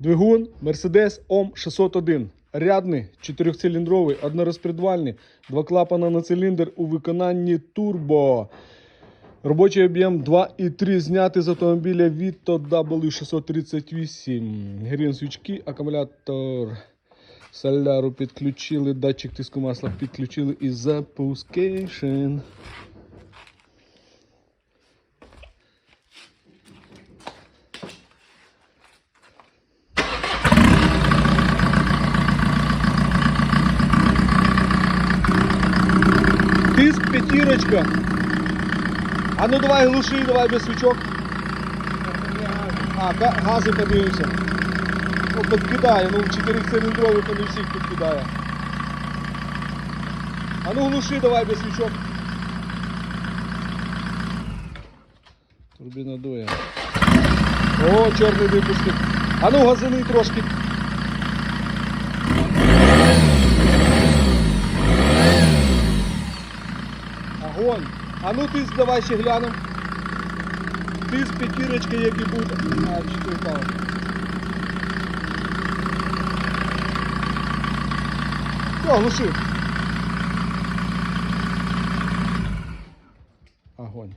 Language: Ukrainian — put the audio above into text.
Двигун Mercedes OM 601. Рядний, чотирьохциліндровий, однорозпредвальний, два клапана на циліндр у виконанні турбо. Робочий об'єм 2,3 знятий з автомобіля Vito W638. Грін свічки, акумулятор соляру підключили, датчик тиску масла підключили і запускейшн. Тиск п'ятірочка. А ну давай глуши, давай без свічок. А, га- гази подивимося. О, підкидає, ну 4 циліндровий то не всіх підкидає. А ну глуши, давай без свічок. Турбіна дує. О, чорний випуск. А ну газини трошки. Огонь. А ну тиск давай ще глянемо. Тиск п'ятірочки, який буде. А, чотири пали. Все, глуши. Огонь.